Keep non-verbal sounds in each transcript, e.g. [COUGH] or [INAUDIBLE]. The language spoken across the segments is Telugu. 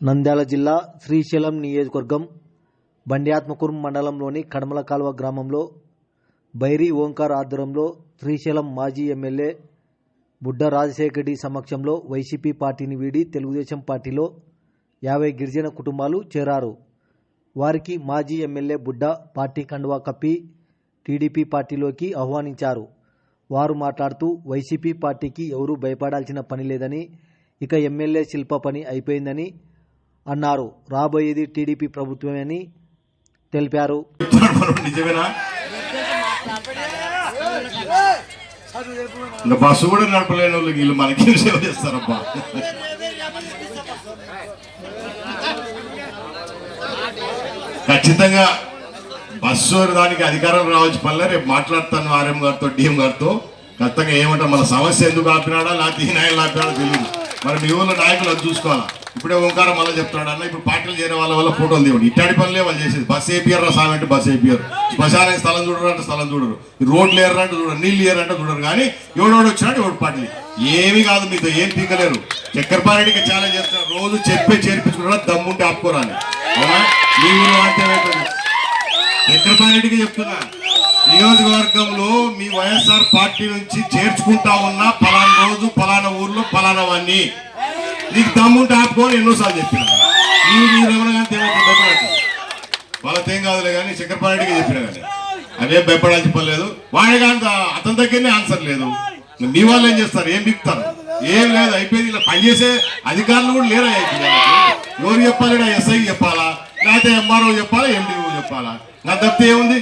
నంద్యాల జిల్లా శ్రీశైలం నియోజకవర్గం బండ్యాత్మకూరు మండలంలోని కడమల కాలువ గ్రామంలో బైరి ఓంకార్ ఆధ్వర్యంలో శ్రీశైలం మాజీ ఎమ్మెల్యే బుడ్డ రాజశేఖర రెడ్డి సమక్షంలో వైసీపీ పార్టీని వీడి తెలుగుదేశం పార్టీలో యాభై గిరిజన కుటుంబాలు చేరారు. వారికి మాజీ ఎమ్మెల్యే బుడ్డ పార్టీ కండువా కప్పి టీడీపీ పార్టీలోకి ఆహ్వానించారు. వారు మాట్లాడుతూ వైసీపీ పార్టీకి ఎవరూ భయపడాల్సిన పని లేదని ఇక ఎమ్మెల్యే శిల్ప పని అయిపోయిందని అన్నారు. రాబోయేది టీడీపీ ప్రభుత్వమని తెలిపారు. నిజమేనా? బస్సు కూడా నడపలేని వాళ్ళు వీళ్ళు మనకి సేవ చేస్తారబ్బా? ఖచ్చితంగా బస్సు దానికి అధికారం రావచ్చు పనిలే. రేపు మాట్లాడతాను ఆర్ఎం గారితో డిఎం గారితో. ఖచ్చితంగా ఏమంటారు? మన సమస్య ఎందుకు ఆపినాడా? లేకపోతే ఈ నాయకులు ఆపినాడో తెలియదు మరి మీ ఊళ్ళో నాయకులు అది చూసుకోవాలా? ఇప్పుడే ఓంకారం మళ్ళీ చెప్తున్నాడు అన్న ఇప్పుడు పార్టీలు చేరే వాళ్ళ వల్ల ఫోటోలు తీయండి. ఇట్లాంటి పనులే వాళ్ళు చేసేది. బస్ ఏపీఆర్ రా సామె అంటే బస్ ఏపీఆర్. శ్మశానానికి స్థలం చూడరు అంటే స్థలం చూడరు. రోడ్లు ఏర్రా అంటే చూడరు. నీళ్ళు ఏరంటే చూడరు. కానీ ఎవడోడు వచ్చినాడు? ఎవడు పార్టీ ఏమీ కాదు మీతో ఏం పీకలేరు. చక్కెరపారెడ్డికి చాలా చేస్తున్నారు రోజు చెప్పే చేర్పించుకున్నా దమ్ముంటే ఆపుకోరాని. అవునా? మీ ఊరు అంటే చెప్తున్నా. నియోజకవర్గంలో మీ వైఎస్ఆర్ పార్టీ నుంచి చేర్చుకుంటా ఉన్నా పలానా రోజు పలానా ఊర్లో పలానావన్నీ నీకు దమ్ముంటే ఆపుకోని ఎన్నోసార్లు చెప్పిన. నీవు నీ రమణ కానీ భయపడదు వాళ్ళకేం కాదులే కానీ చక్రపారెడ్డికి చెప్పిన కానీ. అదే భయపడాల్సిన పని వాడే కానీ అతని దగ్గరనే ఆన్సర్ లేదు. మీ వాళ్ళు ఏం చేస్తారు? ఏం బిక్తారు? ఏం లేదు అయిపోయింది. ఇలా పనిచేసే అధికారులు కూడా లేరా ఇప్పుడు ఎవరు చెప్పాలి? ఎస్ఐ చెప్పాలా? లేకపోతే ఎంఆర్ఓ చెప్పాలా? ఎండిఓ చెప్పాలా? నా తప్పితే ఏముంది?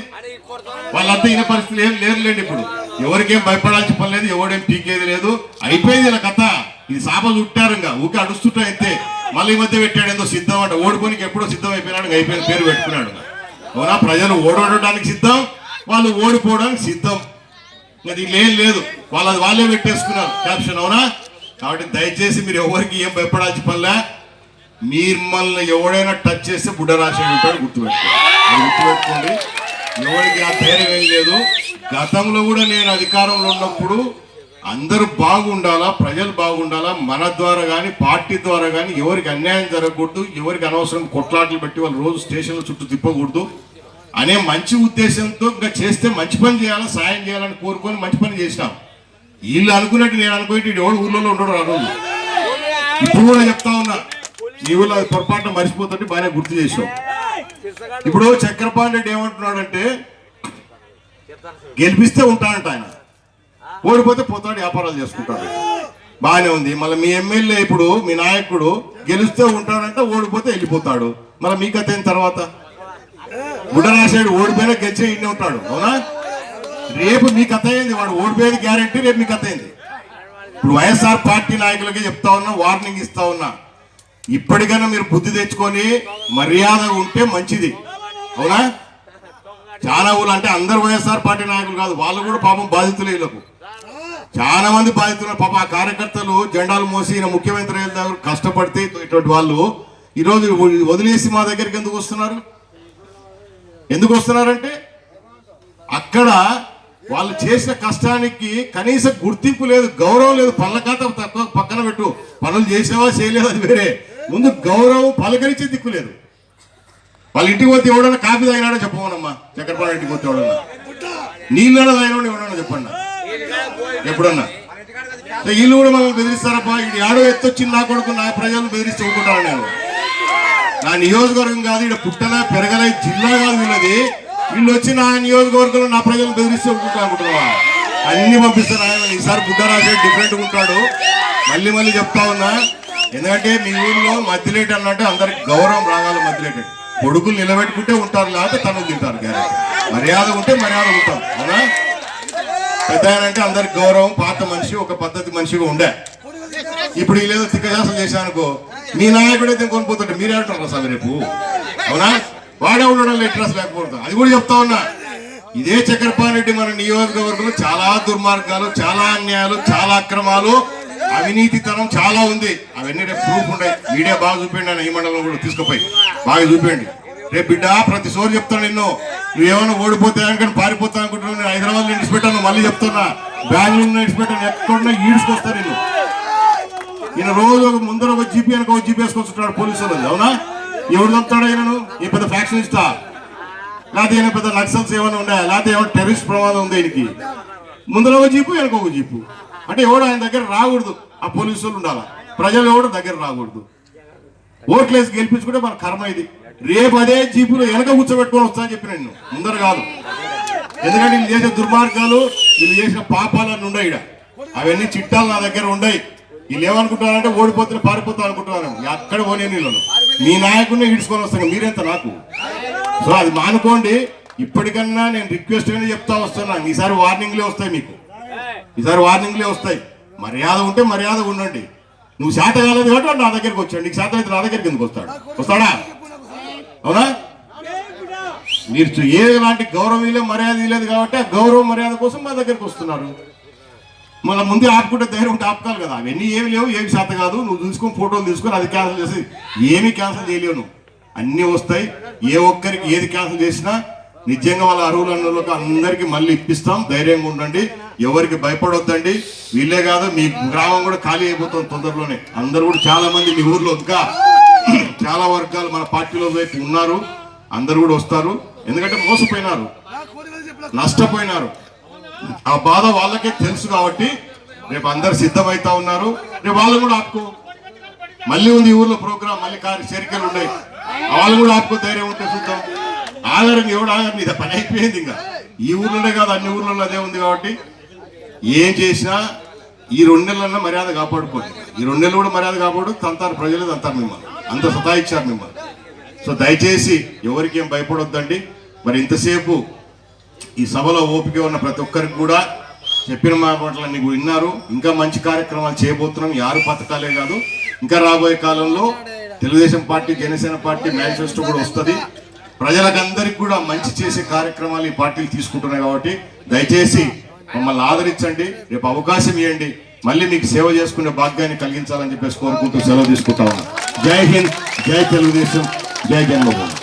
వాళ్ళంతా ఇన్న పరిస్థితులు ఏం లేరులేండి ఇప్పుడు. ఎవరికేం భయపడాల్సిన పని లేదు ఎవడేం పీకేది లేదు. అయిపోయింది ఇలా కథ. ఇది సాప చుట్టారు ఇంకా ఊకే అడుస్తుంటా అయితే మళ్ళీ ఈ మధ్య పెట్టాడు ఏందో సిద్ధం అంట. ఓడిపోనికి ఎప్పుడో సిద్ధం అయిపోయినాడు అయిపోయిన పేరు పెట్టుకున్నాడు అవునా? ప్రజలు ఓడడానికి సిద్ధం వాళ్ళు ఓడిపోవడానికి సిద్ధం. దీనిలో ఏం లేదు. వాళ్ళది వాళ్ళే పెట్టేసుకున్నారు. క్యాప్షన్ అవునా? కాబట్టి దయచేసి మీరు ఎవరికి ఏం భయపడాల్సిన పనిలే మిమ్మల్ని ఎవడైనా టచ్ చేస్తే బుడ్డ ఉంటాడు గుర్తుపెట్టుకోండి. అది గుర్తుపెట్టుకోండి. ఎవరికి ఆ ధైర్యం ఏం లేదు. గతంలో కూడా నేను అధికారంలో ఉన్నప్పుడు అందరూ బాగుండాలా ప్రజలు బాగుండాలా మన ద్వారా కానీ పార్టీ ద్వారా కానీ ఎవరికి అన్యాయం జరగకూడదు ఎవరికి అనవసరం కొట్లాటలు పెట్టి వాళ్ళు రోజు స్టేషన్ల చుట్టూ తిప్పకూడదు అనే మంచి ఉద్దేశంతో ఇంకా చేస్తే మంచి పని చేయాలా సాయం చేయాలని కోరుకొని మంచి పని చేసినాం. వీళ్ళు అనుకున్నట్టు నేను అనుకునేటి ఎవడు ఊళ్ళో ఉండడు ఆ రోజు. ఇప్పుడు కూడా చెప్తా ఉన్నా నీ ఊళ్ళో అది పొరపాటున మర్చిపోతుంటే బాగానే గుర్తు చేసావు ఇప్పుడు చక్రపాణి రెడ్డి ఏమంటున్నాడంటే గెలిపిస్తే ఉంటాడంట ఆయన. ఓడిపోతే పోతాడు వ్యాపారాలు చేసుకుంటాడు. బాగానే ఉంది. మళ్ళీ మీ ఎమ్మెల్యే ఇప్పుడు మీ నాయకుడు గెలిస్తే ఉంటాడంట ఓడిపోతే వెళ్ళిపోతాడు. మళ్ళీ మీ కథ అయిన తర్వాత? గుడరాశాడు ఓడిపోయినా గెలిచే ఇండి ఉంటాడు అవునా? రేపు మీ కథ అయింది వాడు ఓడిపోయేది గ్యారంటీ రేపు మీ కథ అయింది ఇప్పుడు వైఎస్ఆర్ పార్టీ నాయకులకి చెప్తా ఉన్నా వార్నింగ్ ఇస్తా ఉన్నా. ఇప్పటికైనా మీరు బుద్ధి తెచ్చుకొని మర్యాద ఉంటే మంచిది. అవునా? చాలా ఊళ్ళు అంటే అందరు వైఎస్ఆర్ పార్టీ నాయకులు కాదు వాళ్ళు కూడా పాపం బాధితులు వీళ్ళకు చాలా మంది బాధితులు పాపం ఆ కార్యకర్తలు జెండాలు మోసి ముఖ్యమంత్రి దగ్గర కష్టపడితే ఇటువంటి వాళ్ళు ఈరోజు వదిలేసి మా దగ్గరికి ఎందుకు వస్తున్నారు? ఎందుకు వస్తున్నారంటే అక్కడ వాళ్ళు చేసిన కష్టానికి కనీస గుర్తింపు లేదు గౌరవం లేదు పళ్ళ ఖాతా తక్కువ పక్కన పెట్టు. పనులు చేసావా చేయలేదా అది వేరే. ముందు గౌరవం పలకరించే దిక్కు లేదు. వాళ్ళ ఇంటికి పోతే ఎవడన్నా కాఫీ తాగినాడో చెప్పమనమ్మా. చక్కెరపాడు ఇంటికి పోతే ఎవడన్నా. నీళ్ళ తాగినాడు ఎవడన్నా చెప్పండి. ఎప్పుడన్నా? వీళ్ళు కూడా మనల్ని బెదిరిస్తారప్పా ఇది ఆడో ఎత్తొచ్చింది నా కొడుకు నా ప్రజలను బెదిరిస్తూ ఊరుకుంటాను నేను. నా నియోజకవర్గం కాదు ఇక్కడ పుట్టలే పెరగలే జిల్లా కాదు వీళ్ళది. వీళ్ళు వచ్చి నా నియోజకవర్గంలో నా ప్రజలను బెదిరిస్తూ ఊరుకుంటా అనుకుంటున్నావా? అన్ని పంపిస్తారు? ఆయన ఈసారి బుద్ధరాజు డిఫరెంట్ ఉంటాడు. మళ్ళీ మళ్ళీ చెప్తా ఉన్నా ఎందుకంటే మీ ఊర్లో మధ్యలేటి అన్నట్టు అందరికి గౌరవం రాగాలి మధ్యలేటి కొడుకులు నిలబెట్టుకుంటే ఉంటారు లేకపోతే తను తింటారు గ్యారెంటీ. మర్యాద ఉంటే మర్యాద ఉంటాం అవునా? పెద్ద అంటే అందరికి గౌరవం పాత మనిషి ఒక పద్ధతి మనిషిగా ఉండే. ఇప్పుడు వీళ్ళేదో తిక్కజాసం చేశానుకో మీ నాయకుడైతే కొనిపోతుంటే మీరే అంటారు సార్ రేపు. అవునా? వాడే ఉండడం లెటర్స్ లేకపోతే అది కూడా చెప్తా ఉన్నా. ఇదే చక్రపాణి రెడ్డి మన నియోజకవర్గంలో చాలా దుర్మార్గాలు చాలా అన్యాయాలు చాలా అక్రమాలు అవినీతితనం చాలా ఉంది. అవన్నీ రేపు ప్రూఫ్ ఉన్నాయి మీడియా బాగా చూపించండి ఆయన ఈ మండలం కూడా తీసుకుపోయి. బాగా చూపించండి. రేపు బిడ్డ ప్రతి సోరు చెప్తాను నిన్ను. నువ్వేమైనా ఓడిపోతే అనుకుని పారిపోతా అనుకుంటున్నావు నేను హైదరాబాద్లో ఇడిచిపెట్టాను మళ్ళీ చెప్తున్నా. బెంగళూరు ఇడిచిపెట్టాను ఎక్కడున్నా ఈడ్చుకొస్తా నేను ఈయన రోజు ఒక ముందర ఒక జీపీ వెనక జీపీ వేసుకొచ్చుంటాడు పోలీసులు అవునా? ఎవరు చంపుతాడు ఈయనను ఈ పెద్ద ఫ్యాక్షనిస్టా? లేకపోతే ఈయన పెద్ద నక్సల్స్ ఏమైనా ఉన్నాయా? లేకపోతే ఏమైనా టెర్రరిస్ట్ ప్రమాదం ఉంది ఈయనకి? ముందర ఒక జీపు వెనక ఒక జీపు. అంటే ఎవడు ఆయన దగ్గర రాకూడదు. ఆ పోలీసులు ఉండాలి? ప్రజలు ఎవడు దగ్గర రాకూడదు. ఓట్లేసి గెలిపించుకుంటే మన కర్మ ఇది. రేపు అదే జీపులో వెనక కూర్చోబెట్టుకొని వస్తా అని చెప్పి నేను. ముందర కాదు. ఎందుకంటే వీళ్ళు చేసే దుర్మార్గాలు వీళ్ళు చేసిన పాపాలన్నీ ఉన్నాయి ఈడ. అవన్నీ చిట్టాలు నా దగ్గర ఉన్నాయి వీళ్ళు ఏమనుకుంటున్నారంటే ఓడిపోతే పారిపోతా అనుకుంటున్నారు ఎక్కడ పోనీ వీళ్ళను మీ నాయకుడిని ఈడ్చుకొని వస్తాను. మీరెంత నాకు? సో అది మానుకోండి. ఇప్పటికన్నా నేను రిక్వెస్ట్ అనేది చెప్తా వస్తున్నాను ఈసారి వార్నింగ్లే వస్తాయి మీకు. ఈసారి వార్నింగ్లే వస్తాయి. మర్యాద ఉంటే మర్యాద ఉండండి. నువ్వు శాత కాలేదు కాబట్టి నా దగ్గరికి వచ్చాడు. నీకు శాతం అయితే నా దగ్గరికి ఎందుకు వస్తాడు? వస్తాడా? అవునా? మీరు చూ- ఏ లాంటి గౌరవం లేదు మర్యాద లేదు కాబట్టి ఆ గౌరవ మర్యాద కోసం మా దగ్గరికి వస్తున్నారు. మళ్ళీ ముందే ఆపుకుంటే ధైర్యం ఉంటే ఆపుకోవాలి కదా. అవన్నీ ఏమి లేవు ఏమి శాత కాదు. నువ్వు చూసుకొని ఫోటోలు తీసుకొని అది క్యాన్సిల్ చేసి ఏమీ క్యాన్సిల్ చేయలేవు నువ్వు. అన్నీ వస్తాయి. ఏ ఒక్కరికి ఏది క్యాన్సిల్ చేసినా నిజంగా వాళ్ళ అర్హులన్నోళ్ళకి అందరికీ మళ్ళీ ఇప్పిస్తాం. ధైర్యంగా ఉండండి. ఎవరికి భయపడొద్దండి. వీళ్ళే కాదు మీ గ్రామం కూడా ఖాళీ అయిపోతుంది తొందరలోనే. అందరూ కూడా చాలా మంది మీ ఊర్లో ఇంకా [CLEARS THROAT] చాలా వర్గాలు మన పార్టీలో వైపు ఉన్నారు. అందరూ కూడా వస్తారు. ఎందుకంటే మోసపోయినారు. నష్టపోయినారు. ఆ బాధ వాళ్ళకే తెలుసు కాబట్టి రేపు అందరు సిద్ధమైతా ఉన్నారు. రేపు వాళ్ళు కూడా ఆపుకో. మళ్ళీ ఉంది ఈ ఊర్లో ప్రోగ్రామ్ మళ్ళీ కారు చేరికలు ఉన్నాయి. వాళ్ళు కూడా ఆపుకో ధైర్యం ఉంటే చూద్దాం. ఆధారం ఎవడు ఆధారం ఇది పని అయిపోయింది ఇంకా. ఈ ఊర్లోనే కాదు అన్ని ఊర్లలో అదే ఉంది కాబట్టి ఏం చేసినా ఈ రెండు నెలలన్నా మర్యాద కాపాడుకోండి. ఈ రెండు నెలలు కూడా మర్యాద కాపాడు తంతారు ప్రజలు తంతారు మిమ్మల్ని. అంత సతాయిచ్చారు మిమ్మల్ని. సో దయచేసి ఎవరికి ఏం భయపడొద్దండి. మరి ఇంతసేపు ఈ సభలో ఓపిక ఉన్న ప్రతి ఒక్కరికి కూడా చెప్పిన మాటలన్నీ కూడా విన్నారు. ఇంకా మంచి కార్యక్రమాలు చేయబోతున్నాం. యారు పథకాలే కాదు ఇంకా రాబోయే కాలంలో Telugu Desam party Janasena party manifesto కూడా వస్తుంది. ప్రజలకందరికి కూడా మంచి చేసే కార్యక్రమాలు ఈ పార్టీలు తీసుకుంటున్నాయి కాబట్టి దయచేసి మమ్మల్ని ఆదరించండి రేపు అవకాశం ఇవ్వండి. మళ్ళీ మీకు సేవ చేసుకునే భాగ్యాన్ని కలిగించాలని చెప్పేసి కోరుకుంటూ సెలవు తీసుకుంటా ఉన్నాం జై హింద్ జై తెలుగుదేశం జై జన్మభూమి